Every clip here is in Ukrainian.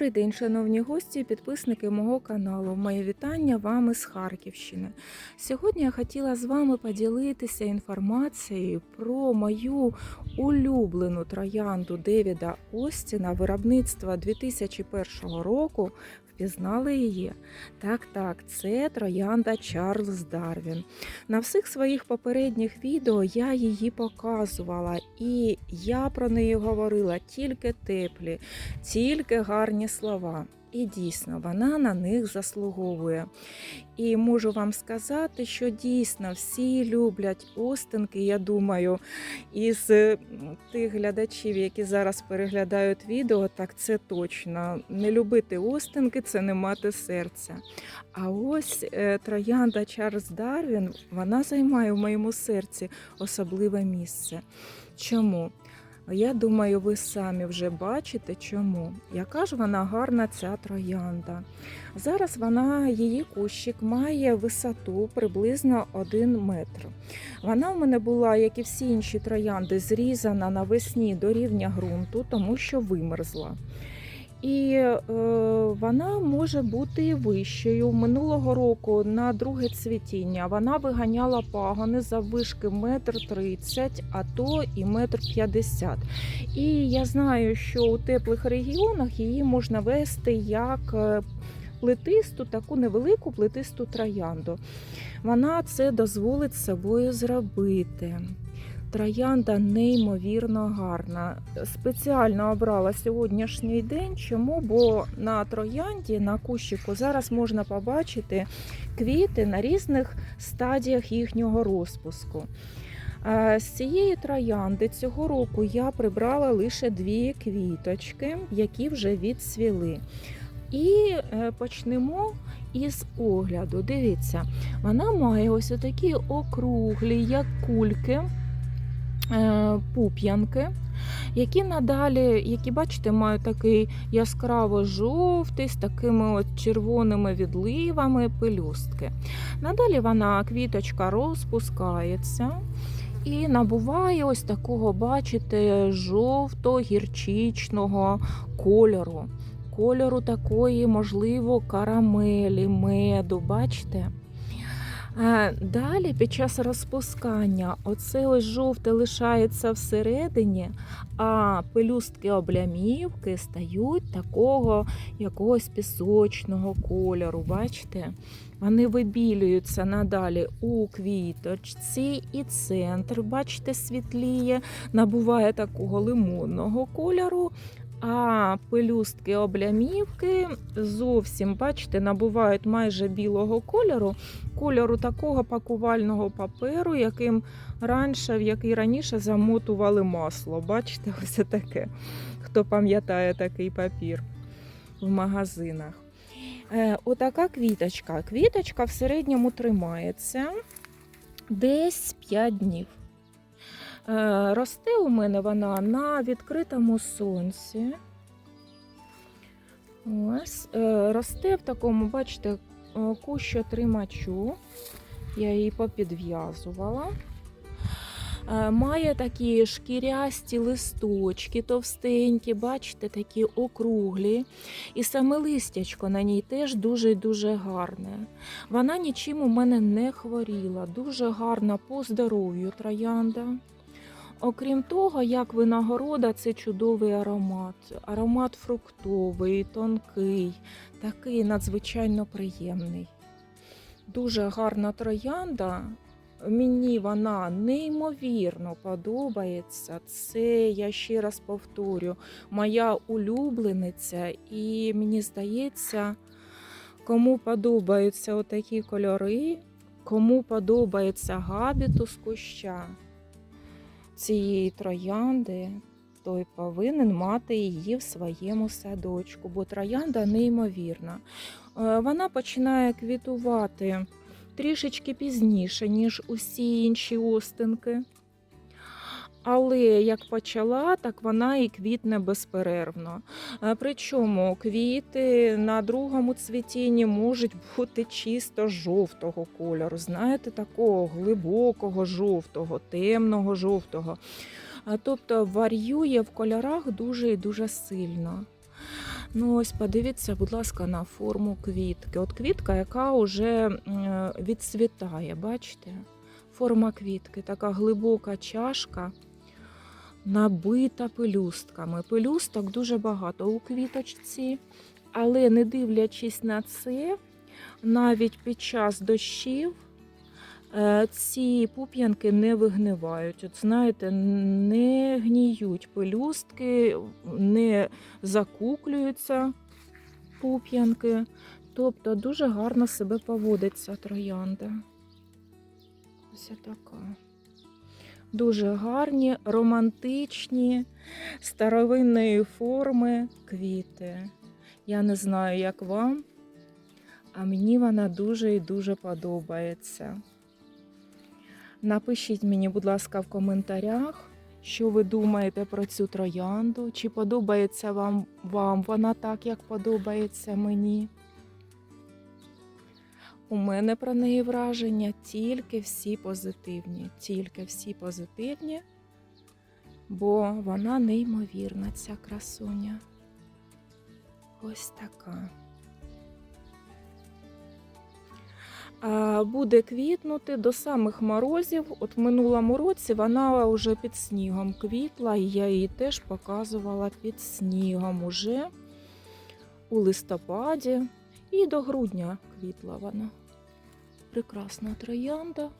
Добрий день, шановні гості підписники мого каналу. Моє вітання вам із Харківщини. Сьогодні я хотіла з вами поділитися інформацією про мою улюблену троянду Девіда Остіна виробництва 2001 року. Впізнали її? Так, так, це троянда Чарльз Дарвін. На всіх своїх попередніх відео я її показувала, і я про неї говорила тільки теплі, тільки гарні слова. І дійсно, вона на них заслуговує. І можу вам сказати, що дійсно всі люблять остинки, я думаю, із тих глядачів, які зараз переглядають відео, так це точно. Не любити остинки це не мати серця. А ось е, троянда Чарльз Дарвін, вона займає в моєму серці особливе місце. Чому? Я думаю, ви самі вже бачите, чому. Яка ж вона гарна ця троянда. Зараз вона, її кущик має висоту приблизно 1 метр. Вона в мене була, як і всі інші троянди, зрізана навесні до рівня ґрунту, тому що вимерзла. І е, вона може бути вищою. Минулого року на друге цвітіння вона виганяла пагони за вишки метр тридцять, а то і метр п'ятдесят. І я знаю, що у теплих регіонах її можна вести як е, плетисту, таку невелику плетисту троянду. Вона це дозволить собою зробити. Троянда неймовірно гарна. Спеціально обрала сьогоднішній день. Чому? Бо на троянді, на кущику зараз можна побачити квіти на різних стадіях їхнього розпуску. Е, З цієї троянди цього року я прибрала лише дві квіточки, які вже відсвіли. І е, почнемо із огляду. Дивіться, вона має ось такі округлі, як кульки пуп'янки, які надалі, які бачите, мають такий яскраво жовтий з такими от червоними відливами пелюстки. Надалі вона квіточка розпускається. І набуває ось такого, бачите, жовто-гірчичного кольору. Кольору такої, можливо, карамелі, меду, бачите? Е, Далі під час розпускання оце ось жовте лишається всередині, а пелюстки облямівки стають такого якогось пісочного кольору. Бачите? Вони вибілюються надалі у квіточці, і центр, бачите, світліє, набуває такого лимонного кольору. А пелюстки облямівки зовсім, бачите, набувають майже білого кольору, кольору такого пакувального паперу, яким раніше, в який раніше замотували масло. Бачите, ось таке. Хто пам'ятає такий папір в магазинах. Е, Отака квіточка. Квіточка в середньому тримається десь 5 днів. Е, Росте у мене вона на відкритому сонці. Ось. е, Росте в такому, бачите, е, кущотримачу. Я її попідв'язувала. Має такі шкірясті листочки, товстенькі, бачите, такі округлі. І саме листячко на ній теж дуже-дуже гарне. Вона нічим у мене не хворіла, дуже гарна по здоров'ю троянда. Окрім того, як винагорода, це чудовий аромат. Аромат фруктовий, тонкий, такий надзвичайно приємний. Дуже гарна троянда. Мені вона неймовірно подобається. Це, я ще раз повторю, моя улюблениця, і мені здається, кому подобаються отакі кольори, кому подобається габітус куща цієї троянди, той повинен мати її в своєму садочку, бо троянда неймовірна. Е, Вона починає квітувати трішечки пізніше, ніж усі інші остинки. Але як почала, так вона і квітне безперервно. Е, Причому квіти на другому цвітінні можуть бути чисто жовтого кольору, знаєте, такого глибокого жовтого, темного жовтого. Е, Тобто варіює в кольорах дуже і дуже сильно. Ну, ось подивіться, будь ласка, на форму квітки. От квітка, яка вже відцвітає, бачите? Форма квітки, така глибока чашка, набита пелюстками. Пелюсток дуже багато у квіточці, але не дивлячись на це, навіть під час дощів е, ці пуп'янки не вигнивають. От знаєте, не гніють пелюстки, не закуклюються пуп'янки. Тобто дуже гарно себе поводиться троянда. Ось така. Дуже гарні, романтичні, старовинної форми квіти. Я не знаю, як вам, а мені вона дуже і дуже подобається. Напишіть мені, будь ласка, в коментарях, що ви думаєте про цю троянду, чи подобається вам, вам вона так, як подобається мені. У мене про неї враження тільки всі позитивні, тільки всі позитивні, бо вона неймовірна, ця красуня. Ось така. Буде квітнути до самих морозів. От в минулому році вона вже під снігом квітла, і я її теж показувала під снігом уже у листопаді. І до грудня квітла вона. Прекрасна троянда,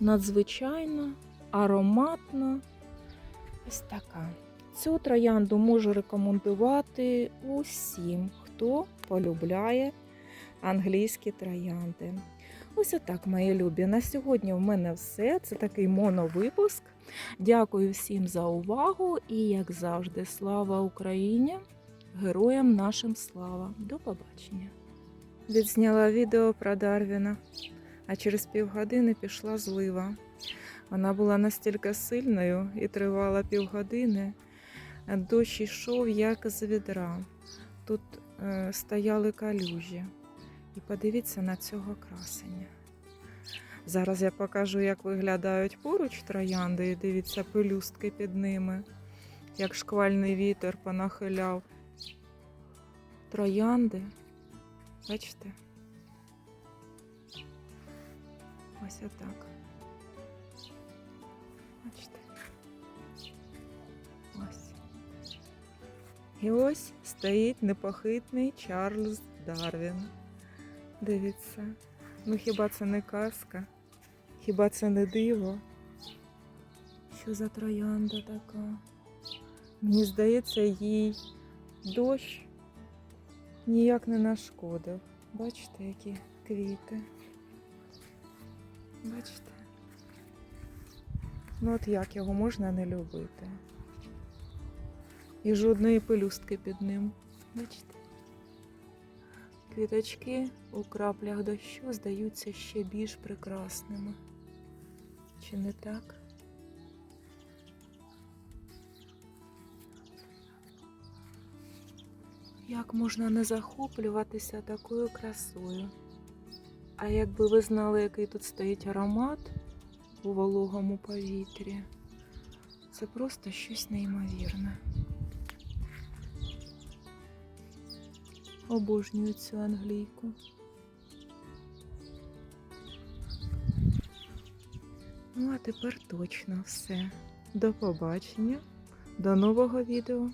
надзвичайна, ароматна. Ось така. Цю троянду можу рекомендувати усім, хто полюбляє англійські троянди. Ось отак, мої любі. На сьогодні в мене все. Це такий моновипуск. Дякую всім за увагу і, як завжди, слава Україні! Героям нашим слава! До побачення! Відзняла відео про Дарвіна, а через півгодини пішла злива. Вона була настільки сильною і тривала півгодини. Дощ йшов, як з відра. Тут е, стояли калюжі. І подивіться на цього красення. Зараз я покажу, як виглядають поруч троянди, і дивіться пелюстки під ними, як шквальний вітер понахиляв. Троянди. Бачите? Ось отак. Бачите? Ось. І ось стоїть непохитний Чарльз Дарвін. Дивіться. Ну хіба це не казка? Хіба це не диво? Що за троянда така? Мені здається, їй дощ ніяк не нашкодив. Бачите, які квіти. Бачите? Ну от як його можна не любити? І жодної пелюстки під ним. Бачите? Квіточки у краплях дощу здаються ще більш прекрасними. Чи не так? Як можна не захоплюватися такою красою? А якби ви знали, який тут стоїть аромат у вологому повітрі, це просто щось неймовірне. Обожнюю цю англійку. Ну, а тепер точно все. До побачення, до нового відео.